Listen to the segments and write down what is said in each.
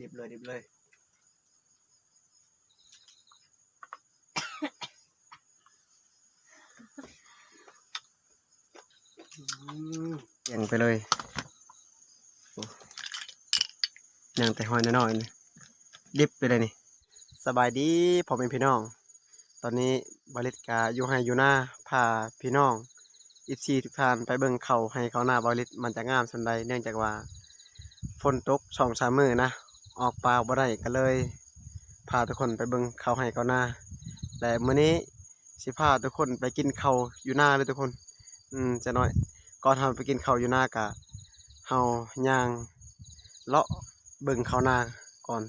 ดิบเลยดิบเลยเย่างไปเลยอย่างแต่หอยน้อยๆนี่ดิบไปเลยนี่ สบายดีพ่อเป็นพี่น้อง ตอนนี้บริษกาอยู่ให้อยู่หน้าพาพี่น้องอีซีทุกท่านไปเบิ่งเขาให้เขาหน้าบริษมันจะงามสันใดเนื่องจากว่าฝนตกสองสามมือนะ ออกปลาบ่ได้ก็เลย พาทุกคนไปเบิ่งเขาให้เขาหน้าแต่มื้อนี้สิพาทุกคนไปกินเขาอยู่หน้าเลยทุกคน อืมจะน้อยก่อนเราไปกินเขาอยู่หน้ากะเฮาย่างเลาะเบิ่งข้าวนาก่อน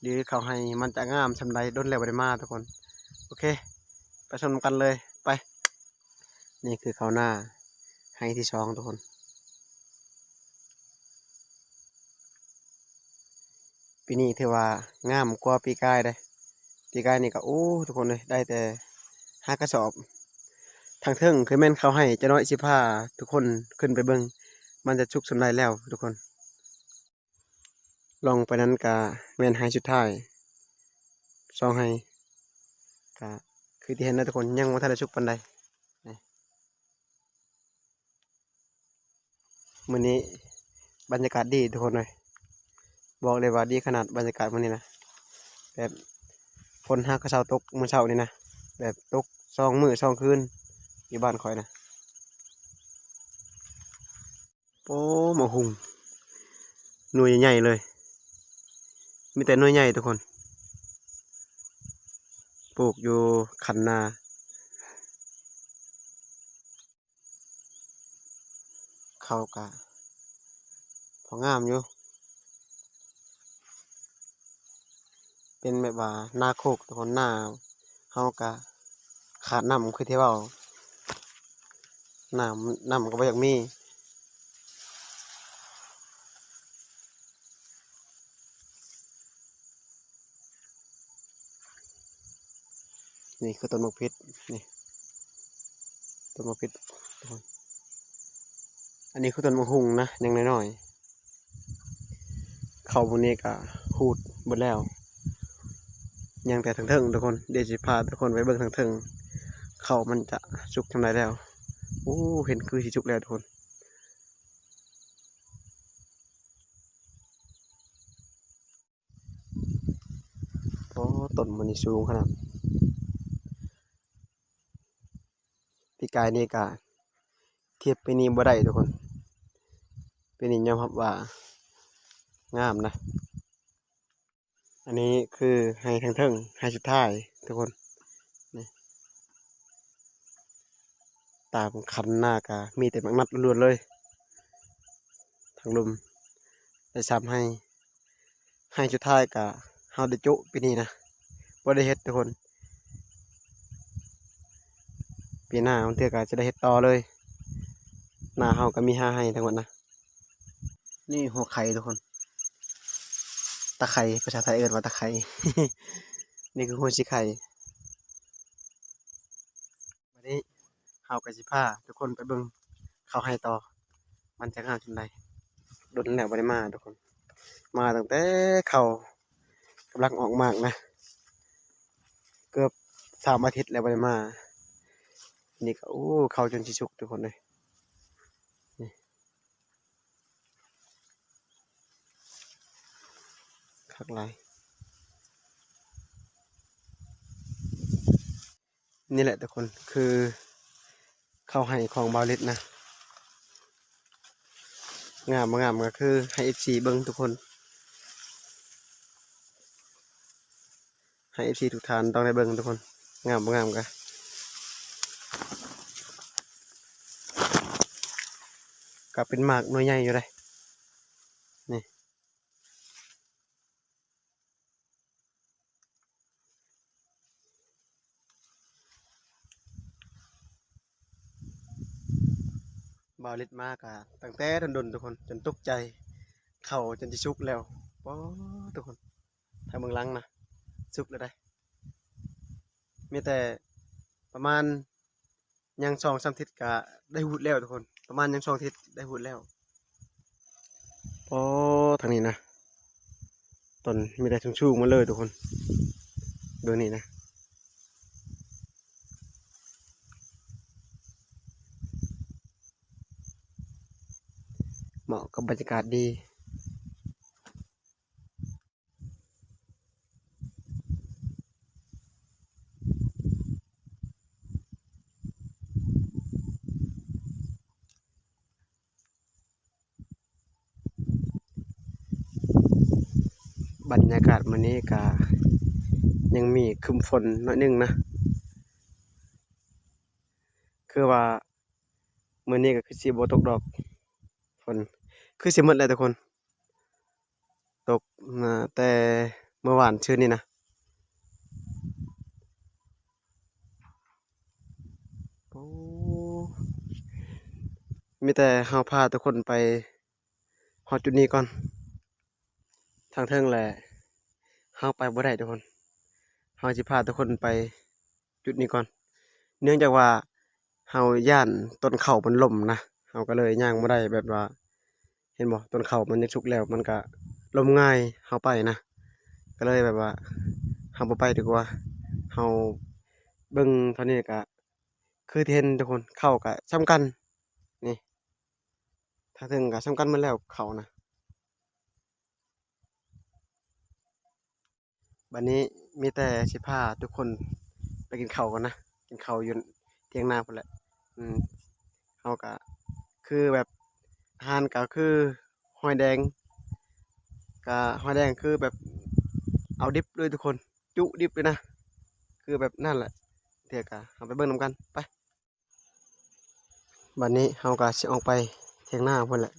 หรือเขาให้มันจะงามชำใดด้นแล้วบ่ได้มาทุกคน โอเค ไปชมกันเลยไป นี่คือเขาหน้าให้ที่ช่องทุกคน ปีนี้ถือว่างามกว่าปีกายเลยปีกายนี่ก็โอ้ทุกคนเลยได้แต่ห้ากระสอบ ทางเทิงคือแม่นเขาให้จะน้อยสิผ้าทุกคนขึ้นไปเบิงมันจะชุกสำไรแล้ว ทุกคน ลองไปนั้นกะแม่นให้สุดท้ายซองให้กะคือที่เห็นนะทุกคนยังว่าทันได้ชุกปันใดนี่มื้อนี้บรรยากาศดีทุกคนเลย บอกเลยว่าดีขนาดบรรยากาศมื้อนี้นะแบบฝนฮักกระเช้าตกมื้อเช้านี่นะแบบตกซองมือซองคืนอยู่บ้านคอยนะโอ้หมอหุงหน่วยใหญ่เลย มีแต่หน่วยใหญ่ทุกคนปลูกอยู่คันนาเข้ากะพองามอยู่ เป็นแบบว่าหน้าโคกทุกคนหน้าเฮากะขาดน้ำคือเที่เว่าน้ำน้ำก็บ่อยากมีนี่คือต้นมะพริกนี่ต้นมะพริกทุกคนอันนี้คือต้นมะฮุงนะยังน้อยๆเขาพวกนี้ก็หูดหมดแล้ว ยังแต่ทั้งเทิงทุกคนเดี๋ยวจะพาทุกคนไปเบิ่งทั้งเทิงเขามันจะสุกทำไรแล้วโอ้เห็นคือสิสุกแล้วทุกคนโอ้ต้นมันสูงขนาดพี่กายนี่กะเทียบไปนี่บ่ได้ทุกคนเป็นนี่ยอมรับว่างามนะ อันนี้คือไฮทางเทิงไฮสุดท้ายทุกคนนี่ตามคันหน้ากะมีแต่มักนัดล้วนเลยทางลุมได้ซ้ำให้ไฮสุดท้ายกะเฮาได้จุปีนี้นะบ่ได้เฮ็ดทุกคน ปีหน้ามันเถื่อกะจะได้เฮ็ดต่อเลย หน้าเฮาก็มีห้าให้ทั้งหมดนะ นี่หัวไข่ทุกคน ตะไคร้ภาษาไทยเอิ้นว่าตะไคร้นี่คือหัวชิไข่วันนี้เฮากับสิพาทุกคนไปเบิ่งเขาให้ต่อ มันจะงามจังไดโดนแล้วบ่ได้มาทุกคน มาตั้งแต่เขากำลังออกมากนะ เกือบสามอาทิตย์แล้วบ่ได้มา นี่ก็โอ้เขาจนสิสุกทุกคนเลย คักลายนี่แหละทุกคนคือเข้าให้ของบาลิตนะ งามงามก็คือให้เอฟซีเบิ้งทุกคนให้เอฟซีทุกทานต้องได้เบิ้งทุกคน งามงามก็ก็เป็นหมากน่วยใหญ่อยู่เลย บาวลิตมากอะตั้งแต่ดนทุกคนจนตกใจ เข่าจนจะชุกแล้วป๊อทุกคนถ้าเมืองลังนะชุกแล้วได้ มีแต่ประมาณยังสองสามทิศกะได้หูดแล้วทุกคน ประมาณยังสองทิศได้หูดแล้วโอ้ทางนี้นะต้นมีแต่ชุ่มๆมาเลยทุกคนดูนี่นะ เหมาะกับบรรยากาศดีบรรยากาศมันนี้ก็ยังมีคึมฝนน่อยนึงนะ คือว่า มื้อนี้ก็คือสิบ่ตกดอกฝน คือเสิหมดแล้วทุกคน ตกแต่เมื่อวานชื่นนี้นะมีแต่เฮาพาทุกคนไปฮอดจุดนี้ก่อน ทางเทิงแหละเฮาไปบ่ได้ทุกคนเฮาสิพาทุกคนไปจุดนี้ก่อน เนื่องจากว่าเฮาย่านต้นเขามันล่มนะเฮาก็เลยย่างบ่ได้แบบว่า เห็นบ่ต้นเขามันยังสุกแล้วมันก็ลมง่ายเฮาไปนะ ก็เลยแบบว่าเฮาบ่ไปดีกว่าเฮาเบิ่งเท่านี้ก็คือที่เห็นทุกคนเข้าก็ส่ำกัน นี่ทางเทิงก็ส่ำกันหมดแล้วเขานะบัดนี้มีแต่สิพาทุกคนไปกินข้าวกันนะกินข้าวอยู่เที่ยงนาพุ่นแหละอืมเฮาก็คือแบบ หารก็คือหอยแดงก็หอยแดงคือแบบเอาดิบเลยทุกคน จุดิบเลยนะ คือแบบนั่นแหละเดี๋ยวก็เอาไปเบิ่งนำกันไปบัดนี้เฮาก็สิออกไปเที่ยงหน้าพุ่นแหละ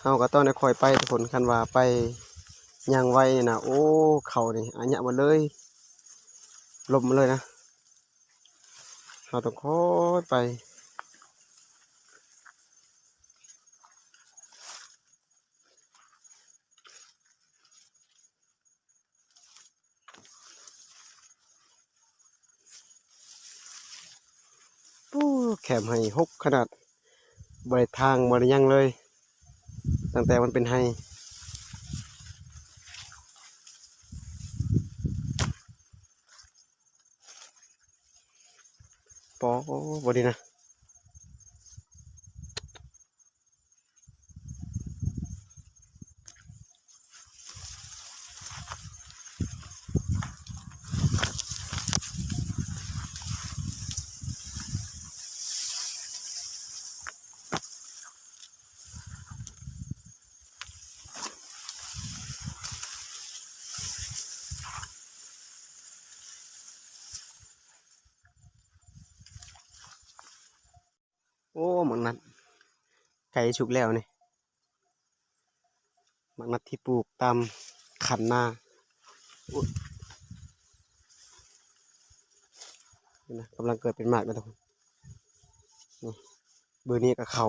เฮาก็ต้องได้คอยไปทุกคนคันว่าไปย่างไวนี่นะโอ้เขานี่อันยหมดเลยลมมาเลยนะเราต้องคอยไปปู้ แคมให้หกขนาดบริทางบริยังเลย ตั้งแต่มันเป็นไฮปอบดีนะ โอ้หมักนัดไก่ฉุกแล้วนี่หมักนัดที่ปลูกตามขันนาอุ๊ยนะกำลังเกิดเป็นหมากแล้วทุกคนนี่เบอร์นี้กับเขา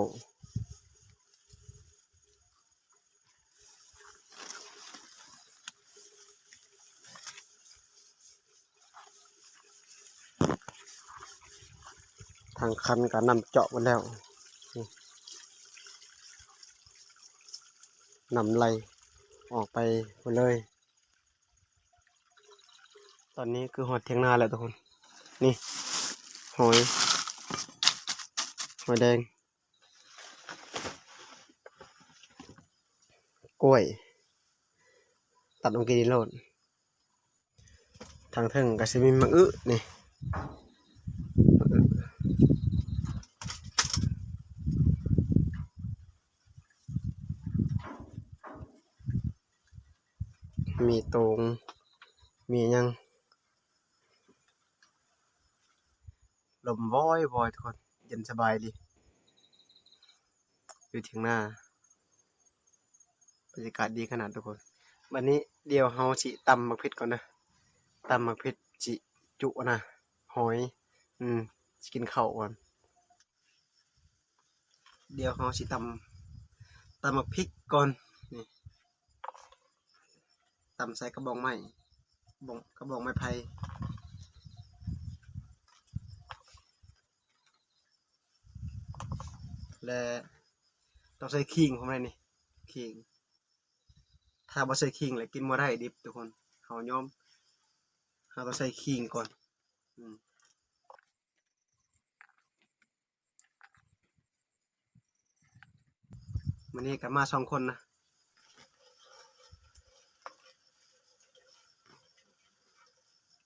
ทางคันก็นำเจาะมาแล้วนำไหลออกไปหมดเลย ตอนนี้คือหอดเทียงนาแล้วทุกคน นี่ หอย หอยแดง กล้วย ตัดลงกินโลด ทางเทิงก็สิมีมังอึนี่ มีตรง มียังลมว้อยวอยทุกคนเย็นสบายดี อยู่ถียงหน้าบรรยากาศดีขนาดทุกคน วันนี้เดี๋ยวเฮาสิตำมักเผ็ดก่อนนะตำมักเผ็ดจิจุนะหอย อืมสิกินข้าวก่อน เดี๋ยวเฮาสิตำตำมักพริกก่อน ตำใส่กระบอกไม้บองกระบอกไม้ไผ่และต้องใส่ขิงของมันนี่ขิงถ้าบ่ใส่ขิงแล้วกินบ่ได้ดิบทุกคนเฮายอมเฮาต้องใส่ขิงก่อนอืมมื้อนี้ก็มาสองคนนะ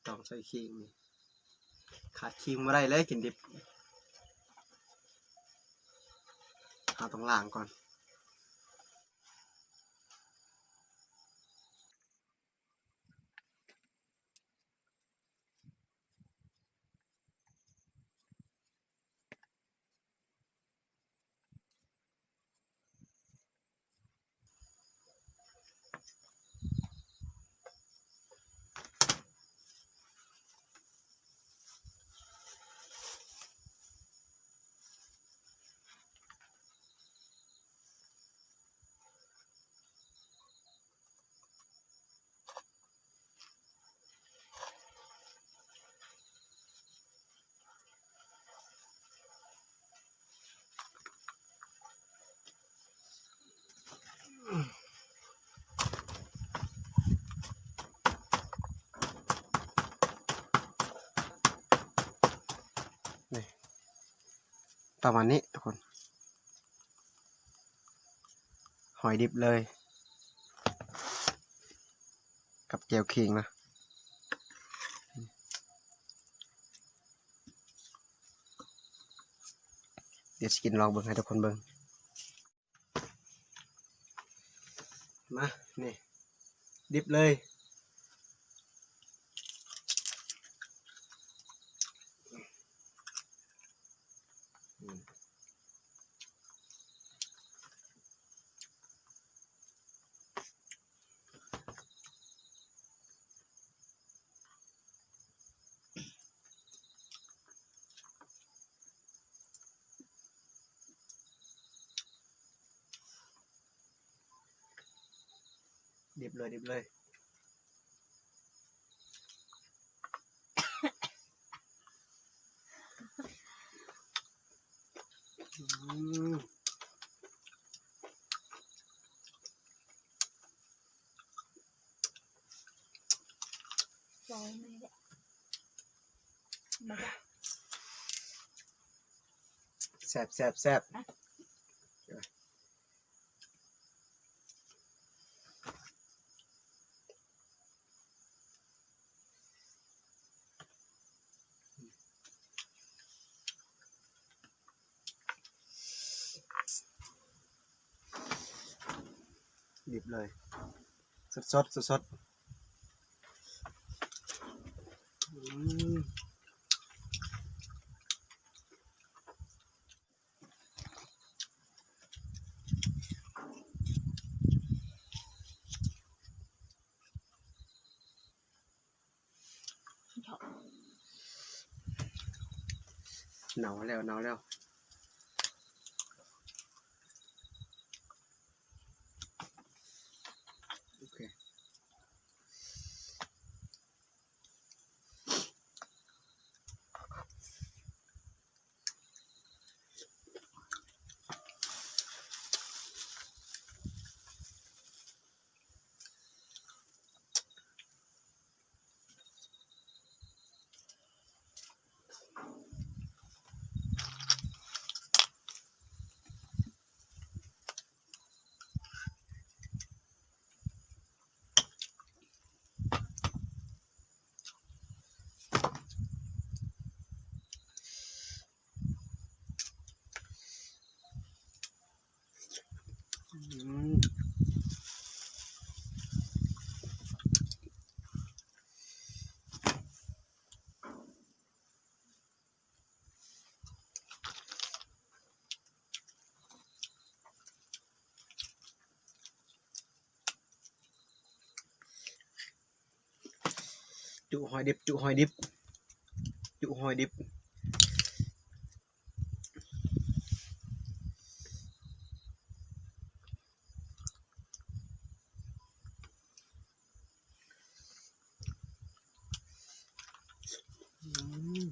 ต้อง ใส่คิงขาดคิงมาได้เลยกินดิบเอาตรงล่างก่อน ประมาณนี้ทุกคน หอยดิบเลย กับเจียวขิงนะเดี๋ยวสกินลองเบิ่งให้ทุกคนเบิ่งมา นี่ ดิบเลย ดิบเลยดิบเลยอืมร้อยไม่ได้มาได้แซ่บแซ่บแซ่บอะ ดิบเลย สดสดสดสดอืมชอบหนาวแล้วหนาวแล้ว อืมจุหอยดิบจุหอยดิบ จุหอยดิบ อืม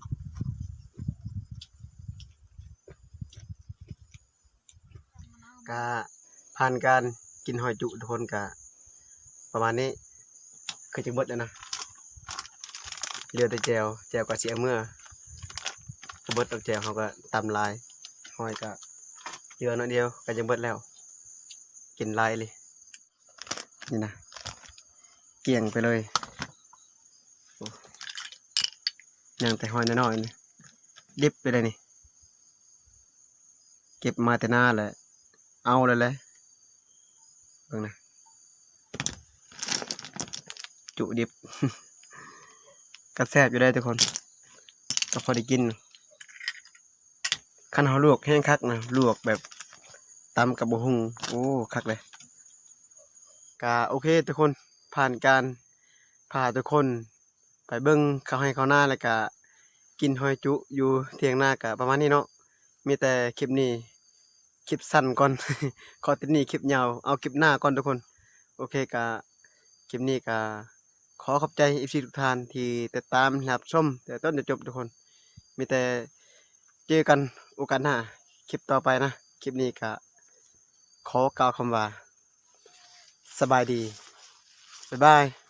ก็ผ่านการกินหอยจุทุกคนก็ประมาณนี้คือจะเบิดแล้วนะเหลือแต่แจวแจวก็เสียเมื่อเบิดดอกแจวเขาก็ตำลายหอยก็เหลือน้อยเดียวก็จะเบิดแล้ว กินลายเลยนี่นะเกี่ยงไปเลยยังแต่หอยน้อยๆนี่ดิบไปเลยนี่ เก็บมาแต่หน้าแหละ เอาเลยแหละเบิ่งนะ จุดิบกระแซบอยู่ได้ทุกคน ก็พอได้กินขั้นเขาลวกแห้งคักนะลวกแบบตำกับบะฮุงโอ้คักเลยกาโอเคทุกคนผ่านการพาทุกคนไปเบิ้งเขาวให้เขาวหน้าแล้วก็กินหอยจุอยู่เทียงหน้ากะประมาณนี้เนาะมีแต่คลิปนี้ คลิปสั้นก่อน ขอติดนี้คลิปยาว เอาคลิปหน้าก่อนทุกคน โอเคกะคลิปนี้กะขอขอบใจอีพีทุกท่านที่ติดตามรับชมแต่ต้นจนจบทุกคน มีแต่เจอกันโอกาสหน้าคลิปต่อไปนะ คลิปนี้กะขอกล่าวคำว่า สบายดี บ๊ายบาย